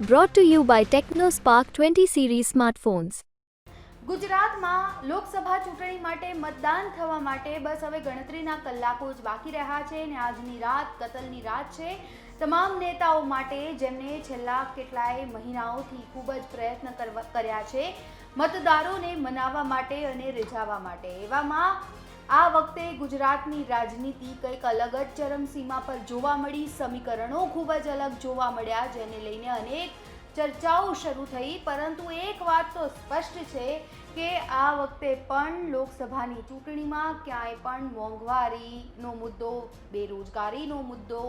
Brought to you by TechnoSpark 20 series smartphones. ગુજરાતમાં લોકસભા ચૂંટણી માટે મતદાન થવા માટે બસ હવે ગણતરીના કલાકો જ બાકી રહ્યા છે અને આજની રાત કતલની રાત છે તમામ નેતાઓ માટે જેમને છેલ્લા કેટલાય મહિનાઓથી ખૂબ જ પ્રયત્ન કર્યા છે, મતદારોને મનાવવા માટે અને રીઝાવવા માટે એવામાં આ વખતે ગુજરાતની રાજનીતિ કંઈક અલગ જ ચરમસીમા પર જોવા મળી. સમીકરણો ખૂબ જ અલગ જોવા મળ્યા, જેને લઈને અનેક ચર્ચાઓ શરૂ થઈ. પરંતુ એક વાત તો સ્પષ્ટ છે કે આ વખતે પણ લોકસભાની ચૂંટણીમાં ક્યાંય પણ મોંઘવારીનો મુદ્દો, બેરોજગારીનો મુદ્દો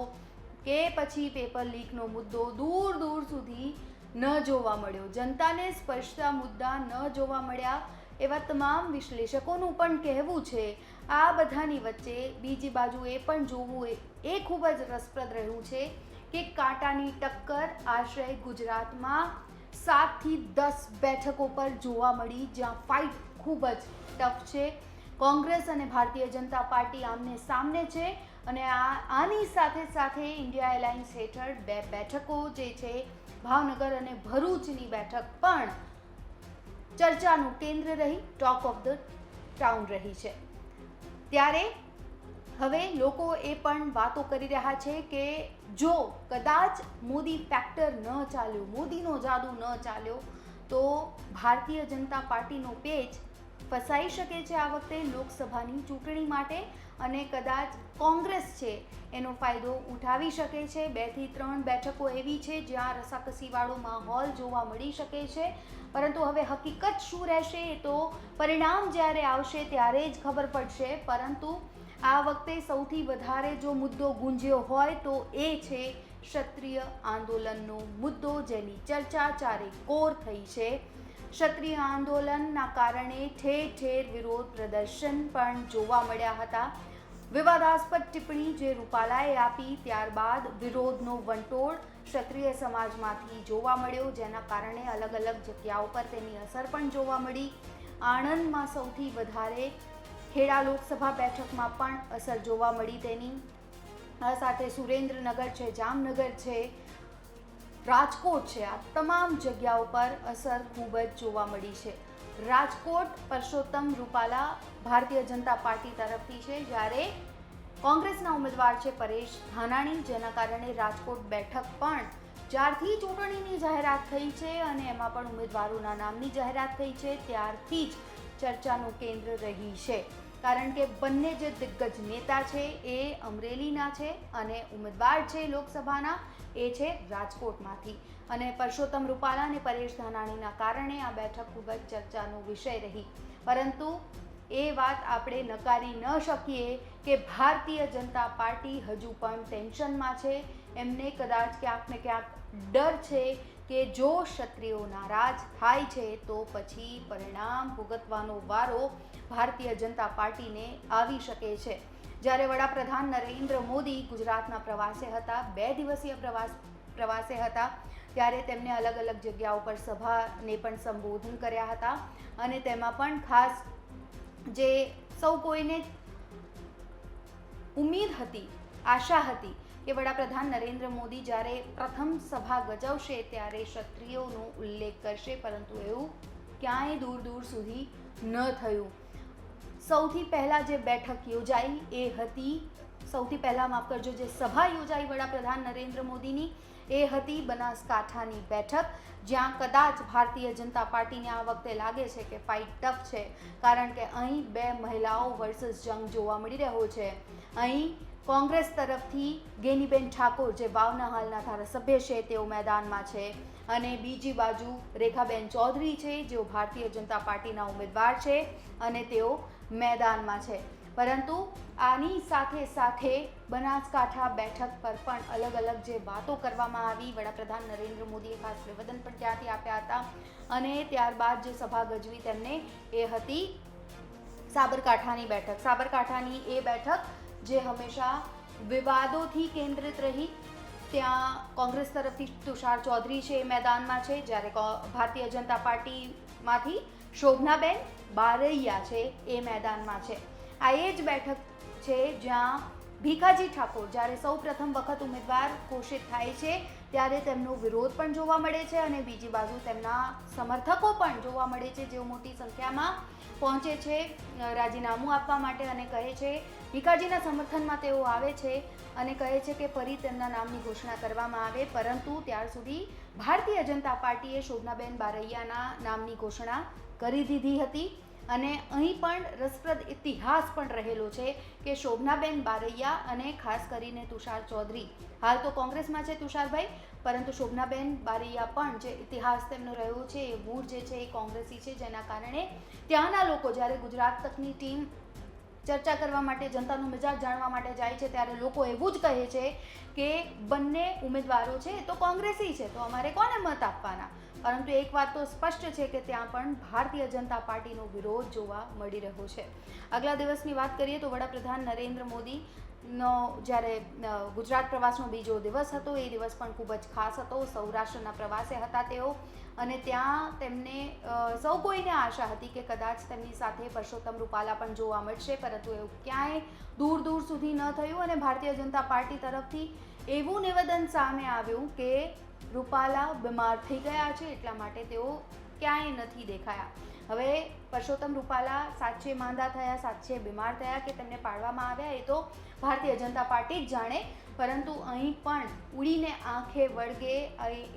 કે પછી પેપર લીકનો મુદ્દો દૂર દૂર સુધી ન જોવા મળ્યો. જનતાને સ્પર્શતા મુદ્દા ન જોવા મળ્યા. એવા તમામ વિશ્લેષકોનું પણ કહેવું છે. આ બધાની વચ્ચે બીજી બાજુ એ પણ જોવું એ ખૂબ જ રસપ્રદ રહ્યું છે કે કાંટાની ટક્કર આશરે ગુજરાતમાં સાતથી દસ બેઠકો પર જોવા મળી, જ્યાં ફાઇટ ખૂબ જ ટફ છે. કોંગ્રેસ અને ભારતીય જનતા પાર્ટી આમને સામને છે અને આ, આની સાથે સાથે ઇન્ડિયા એલાયન્સ હેઠળ બે બેઠકો જે છે, ભાવનગર અને ભરૂચની બેઠક પણ ચર્ચાનું કેન્દ્ર રહી ટોક ઓફ ધ ટાઉન રહી છે. ત્યારે હવે લોકો એ પણ વાતો કરી રહ્યા છે કે જો કદાચ મોદી ફેક્ટર ન ચાલ્યો, મોદીનો જાદુ ન ચાલ્યો, તો ભારતીય જનતા પાર્ટીનો પેજ ફસાઈ શકે છે આ વખતે લોકસભાની ચૂંટણી માટે. અને કદાચ કોંગ્રેસ છે, એનો ફાયદો ઉઠાવી શકે છે. બેથી ત્રણ બેઠકો એવી છે જ્યાં રસાકસીવાળો માહોલ જોવા મળી શકે છે. પરંતુ હવે હકીકત શું રહેશે એ તો પરિણામ જ્યારે આવશે ત્યારે જ ખબર પડશે. પરંતુ આ વખતે સૌથી વધારે જો મુદ્દો ગુંજ્યો હોય તો એ છે ક્ષત્રિય આંદોલનનો મુદ્દો, જેની ચર્ચા ચારે કોર થઈ છે. ક્ષત્રિય આંદોલનના કારણે ઠેર ઠેર વિરોધ પ્રદર્શન પણ જોવા મળ્યા હતા. વિવાદાસ્પદ ટિપ્પણી જે રૂપાલાએ આપી ત્યારબાદ વિરોધનો વંટોળ ક્ષત્રિય સમાજમાંથી જોવા મળ્યો, જેના કારણે અલગ અલગ જગ્યાઓ પર તેની અસર પણ જોવા મળી. આણંદમાં સૌથી વધારે ખેડા લોકસભા બેઠકમાં પણ અસર જોવા મળી તેની. આ સાથે સુરેન્દ્રનગર છે, જામનગર છે, રાજકોટ છે, આ તમામ જગ્યાઓ પર અસર ખૂબ જ જોવા મળી છે. રાજકોટ પરસોત્તમ રૂપાલા ભારતીય જનતા પાર્ટી તરફથી છે, જ્યારે કોંગ્રેસના ઉમેદવાર છે પરેશ ધાનાણી, જેના કારણે રાજકોટ બેઠક પણ જ્યારથી ચૂંટણીની જાહેરાત થઈ છે અને એમાં પણ ઉમેદવારોના નામની જાહેરાત થઈ છે, ત્યારથી જ ચર્ચાનું કેન્દ્ર રહી છે. કારણ કે બંને જે દિગ્ગજ નેતા છે એ અમરેલીના છે અને ઉમેદવાર છે લોકસભાના એ છે રાજકોટમાંથી. અને પરસોત્તમ રૂપાલા અને પરેશ ધાનાણીના કારણે આ બેઠક ખૂબ જ ચર્ચાનો વિષય રહી. પરંતુ એ વાત આપણે નકારી ન શકીએ કે ભારતીય જનતા પાર્ટી હજુ પણ ટેન્શનમાં છે. એમને કદાચ ક્યાંક ને ક્યાંક ડર છે કે જો ક્ષત્રિયો નારાજ થાય છે, તો પછી પરિણામ ભોગતવાનો વારો ભારતીય જનતા પાર્ટીને આવી શકે છે. જ્યારે વડાપ્રધાન નરેન્દ્ર મોદી ગુજરાતના પ્રવાસે હતા, બે દિવસીય પ્રવાસ, પ્રવાસે હતા, ત્યારે તેમને અલગ અલગ જગ્યાઓ પર સભાને પણ સંબોધન કર્યા હતા અને તેમાં પણ ખાસ જે સૌ કોઈને ઉમેદ હતી, આશા હતી કે વડાપ્રધાન નરેન્દ્ર મોદી જ્યારે પ્રથમ સભા ગજવશે ત્યારે ક્ષત્રિયોનો ઉલ્લેખ કરશે, પરંતુ એવું ક્યાંય દૂર દૂર સુધી ન થયું. સૌથી પહેલાં જે બેઠક યોજાઈ એ હતી, સૌથી પહેલાં માફ કરજો, જે સભા યોજાઈ વડાપ્રધાન નરેન્દ્ર મોદીની, એ હતી બનાસકાંઠાની બેઠક, જ્યાં કદાચ ભારતીય જનતા પાર્ટીને આ વખતે લાગે છે કે ફાઇટ ટફ છે, કારણ કે અહીં બે મહિલાઓ વર્સસ જંગ જોવા મળી રહ્યો છે. અહીં કોંગ્રેસ તરફથી ગેનીબેન ઠાકોર જે વાવના હાલના ધારાસભ્ય છે, તેઓ મેદાનમાં છે. અને બીજી બાજુ રેખાબેન ચૌધરી છે, જેઓ ભારતીય જનતા પાર્ટીના ઉમેદવાર છે અને તેઓ મેદાનમાં છે. પરંતુ આની સાથે સાથે બનાસકાંઠા બેઠક પર પણ અલગ અલગ જે વાતો કરવામાં આવી, વડાપ્રધાન નરેન્દ્ર મોદીએ ખાસ નિવેદન પણ ત્યાંથી આપ્યા હતા. અને ત્યારબાદ જે સભા ગજવી તેમને એ હતી સાબરકાંઠાની બેઠક. સાબરકાંઠાની એ બેઠક જે હંમેશા વિવાદોથી કેન્દ્રિત રહી, ત્યાં કોંગ્રેસ તરફથી તુષાર ચૌધરી છે એ મેદાનમાં છે, જ્યારે ભારતીય જનતા પાર્ટીમાંથી શોભનાબેન બારૈયા છે એ મેદાનમાં છે. આ એ જ બેઠક છે જ્યાં ભીખાજી ઠાકોર, જ્યારે સૌ પ્રથમ વખત ઉમેદવાર ઘોષિત થાય છે ત્યારે તેમનો વિરોધ પણ જોવા મળે છે અને બીજી બાજુ તેમના સમર્થકો પણ જોવા મળે છે જેઓ મોટી સંખ્યામાં પહોંચે છે રાજીનામું આપવા માટે અને કહે છે, ભીખાજીના સમર્થનમાં તેઓ આવે છે અને કહે છે કે ફરી તેમના નામની ઘોષણા કરવામાં આવે. પરંતુ ત્યાર સુધી ભારતીય જનતા પાર્ટીએ શોભનાબેન બારૈયાના નામની ઘોષણા કરી દીધી હતી. અને અહીં પણ રસપ્રદ ઇતિહાસ પણ રહેલો છે કે શોભનાબેન બારૈયા અને ખાસ કરીને તુષાર ચૌધરી. હાલ તો કોંગ્રેસમાં છે તુષારભાઈ, પરંતુ શોભનાબેન બારૈયા પણ જે ઇતિહાસ તેમનો રહ્યો છે એ મૂળ જે છે એ કોંગ્રેસી છે, જેના કારણે ત્યાંના લોકો જ્યારે ગુજરાત તકની ટીમ ચર્ચા કરવા માટે, જનતાનો મિજાજ જાણવા માટે જાય છે. ત્યારે લોકો એવું જ કહે છે કે બંને ઉમેદવારો છે તો કોંગ્રેસી છે, તો અમારે કોને મત આપવાના? પરંતુ એક વાત તો સ્પષ્ટ છે કે ત્યાં પણ ભારતીય જનતા પાર્ટીનો વિરોધ જોવા મળી રહ્યો છે. આગલા દિવસની વાત કરીએ તો વડાપ્રધાન નરેન્દ્ર મોદીનો જ્યારે ગુજરાત પ્રવાસનો બીજો દિવસ હતો, એ દિવસ પણ ખૂબ જ ખાસ હતો. સૌરાષ્ટ્રના પ્રવાસે હતા તેઓ. અને ત્યાં તેમને સૌ કોઈને આશા હતી કે કદાચ તેમની સાથે પરસોત્તમ રૂપાલા પણ જોવા મળશે, પરંતુ એવું ક્યાંય દૂર દૂર સુધી ન થયું અને ભારતીય જનતા પાર્ટી તરફથી એવું નિવેદન સામે આવ્યું કે રૂપાલા બીમાર થઈ ગયા છે, એટલા માટે તેઓ ક્યાંય નથી દેખાયા. હવે પરસોત્તમ રૂપાલા સાચે માંદા થયા, સાચે બીમાર થયા કે તેમને પાડવામાં આવ્યા, એ તો ભારતીય જનતા પાર્ટી જ જાણે. પરંતુ અહીં પણ ઉડીને આંખે વળગે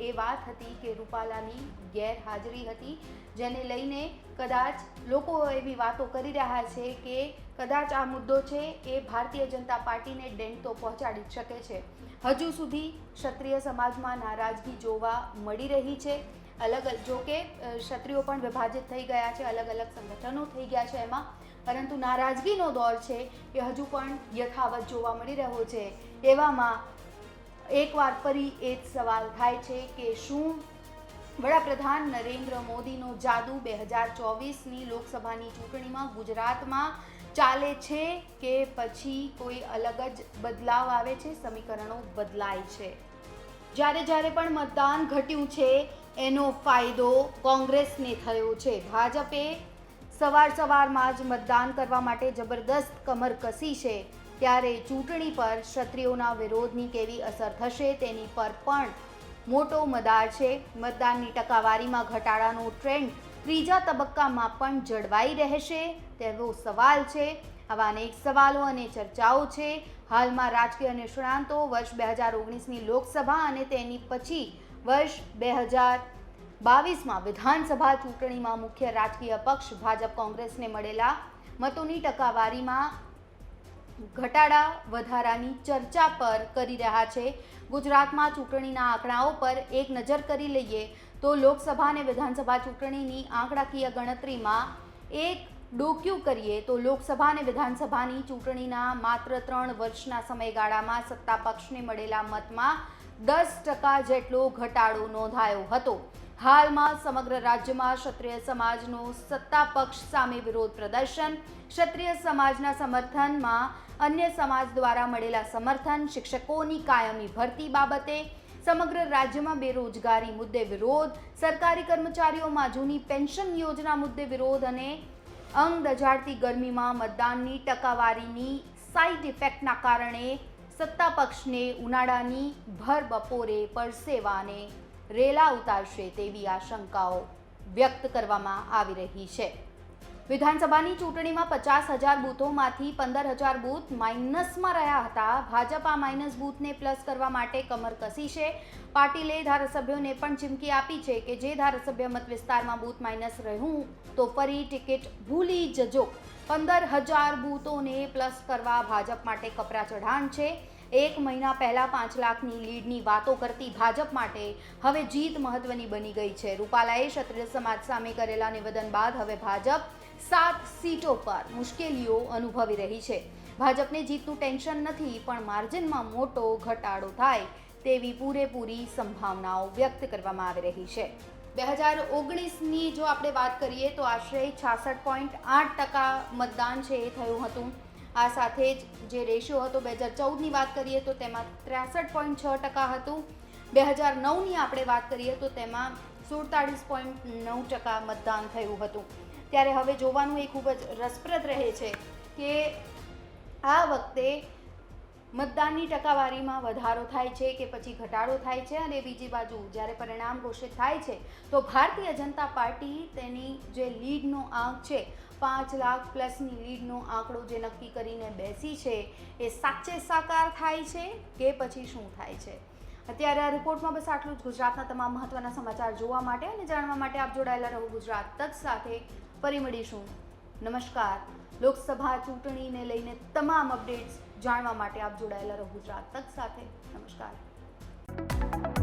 એ વાત હતી કે રૂપાલાની ગેરહાજરી હતી, જેને લઈને કદાચ લોકો એવી વાતો કરી રહ્યા છે કે કદાચ આ મુદ્દો છે એ ભારતીય જનતા પાર્ટીને ડેન્ટ તો પહોંચાડી શકે છે. હજુ સુધી ક્ષત્રિય સમાજમાં નારાજગી જોવા મળી રહી છે. અલગ જો કે ક્ષત્રિયો પણ વિભાજિત થઈ ગયા છે, અલગ અલગ સંગઠનો થઈ ગયા છે એમાં. પરંતુ નારાજગીનો દોર છે એ હજુ પણ યથાવત જોવા મળી રહ્યો છે. એવામાં એકવાર ફરી એ જ સવાલ થાય છે કે શું વડાપ્રધાન નરેન્દ્ર મોદીનો જાદુ બે હજાર ચોવીસની લોકસભાની ચૂંટણીમાં ગુજરાતમાં ચાલે છે કે પછી કોઈ અલગ જ બદલાવ આવે છે? સમીકરણો બદલાય છે. જ્યારે જ્યારે પણ મતદાન ઘટ્યું છે, એનો ફાયદો કોંગ્રેસને થયો છે. ભાજપે સવાર સવારમાં જ મતદાન કરવા માટે જબરદસ્ત કમર કસી છે. ત્યારે ચૂંટણી પર ક્ષત્રિયોના વિરોધની કેવી અસર થશે તેની પર પણ મોટો મદાર છે. મતદાનની ટકાવારીમાં ઘટાડાનો ટ્રેન્ડ ત્રીજા તબક્કામાં પણ જળવાઈ રહેશે. તેવો સવાલ છે. આવા અનેક સવાલો અને ચર્ચાઓ છે. હાલમાં રાજકીય નિષ્ણાંતો વર્ષ બે હજાર ઓગણીસની લોકસભા અને તેની પછી વર્ષ બે હજાર બાવીસમાં વિધાનસભા ચૂંટણીમાં મુખ્ય રાજકીય પક્ષ ભાજપ કોંગ્રેસને મળેલા મતોની ટકાવારીમાં ઘટાડા વધારાની ચર્ચા પર કરી રહ્યા છે. ગુજરાતમાં ચૂંટણીના આંકડાઓ પર એક નજર કરી લઈએ તો લોકસભા અને વિધાનસભા ચૂંટણીની આંકડાકીય ગણતરીમાં એક ડોક્યુ કરીએ તો લોકસભા અને વિધાનસભાની ચૂંટણીના માત્ર ત્રણ વર્ષના સમયગાળામાં સત્તા પક્ષને મળેલા મતમાં દસ ટકા જેટલો ઘટાડો નોંધાયો હતો. હાલમાં સમગ્ર રાજ્યમાં ક્ષત્રિય સમાજનો સત્તા પક્ષ સામે વિરોધ પ્રદર્શન, ક્ષત્રિય સમાજના સમર્થનમાં અન્ય સમાજ દ્વારા મળેલા સમર્થન, શિક્ષકોની કાયમી ભરતી બાબતે સમગ્ર રાજ્યમાં બેરોજગારી મુદ્દે વિરોધ, સરકારી કર્મચારીઓમાં જૂની પેન્શન યોજના મુદ્દે વિરોધ અને અંગ દજાડતી ગરમીમાં મતદાનની ટકાવારીની સાઇડ ઇફેક્ટના કારણે સત્તા પક્ષને ઉનાળાની ભર બપોરે પરસેવાને રેલા ઉતારશે તેવી આશંકાઓ વ્યક્ત કરવામાં આવી રહી છે. વિધાનસભાની ચૂંટણીમાં પચાસ હજાર બૂથોમાંથી પંદર હજાર બૂથ માઇનસમાં રહ્યા હતા. ભાજપ આ માઇનસ બૂથને પ્લસ કરવા માટે કમર કસી છે. પાટીલે ધારાસભ્યોને પણ ચીમકી આપી છે કે જે ધારાસભ્ય મત વિસ્તારમાં બૂથ માઇનસ રહ્યું તો ફરી ટિકિટ ભૂલી જજો. પંદર હજાર બૂથોને પ્લસ કરવા ભાજપ માટે કપરા ચઢાણ છે. એક મહિના પહેલાં પાંચ લાખની લીડની વાતો કરતી ભાજપ માટે હવે જીત મહત્વની બની ગઈ છે. રૂપાલાએ ક્ષત્રિય સમાજ સામે કરેલા નિવેદન બાદ હવે ભાજપ સાત સીટો પર મુશ્કેલીઓ અનુભવી રહી છે. ભાજપને જીતનું ટેન્શન નથી, પણ માર્જિનમાં મોટો ઘટાડો થાય તેવી પૂરેપૂરી સંભાવનાઓ વ્યક્ત કરવામાં આવી રહી છે. બે હજાર ઓગણીસની જો આપણે વાત કરીએ તો આશરે છાસઠ પોઈન્ટ આઠ ટકા મતદાન છે એ થયું હતું. આ સાથે જ જે રેશિયો હતો, બે હજાર ચૌદની વાત કરીએ તો તેમાં ત્રેસઠ પોઈન્ટ છ ટકા હતું. બે હજાર નવની આપણે વાત કરીએ તો તેમાં સુડતાળીસ પોઈન્ટ નવ ટકા મતદાન થયું હતું. ત્યારે હવે જોવાનું એ ખૂબ જ રસપ્રદ રહે છે કે આ વખતે મતદાનની ટકાવારીમાં વધારો થાય છે કે પછી ઘટાડો થાય છે અને બીજી બાજુ જ્યારે પરિણામ ઘોષિત થાય છે, તો ભારતીય જનતા પાર્ટી તેની જે લીડનો આંક છે, પાંચ લાખ પ્લસની લીડનો આંકડો જે નક્કી કરીને બેસી છે, એ સાચે સાકાર થાય છે કે પછી શું થાય છે? અત્યારે આ રિપોર્ટમાં બસ આટલું જ. ગુજરાતના તમામ મહત્ત્વના સમાચાર જોવા માટે અને જાણવા માટે આપ જોડાયેલા રહો ગુજરાત તક સાથે. ફરી મળીશું. નમસ્કાર. લોકસભા ચૂંટણીને લઈને તમામ અપડેટ્સ જાણવા માટે આપ જોડાયેલા રહો ગુજરાત તક સાથે. નમસ્કાર.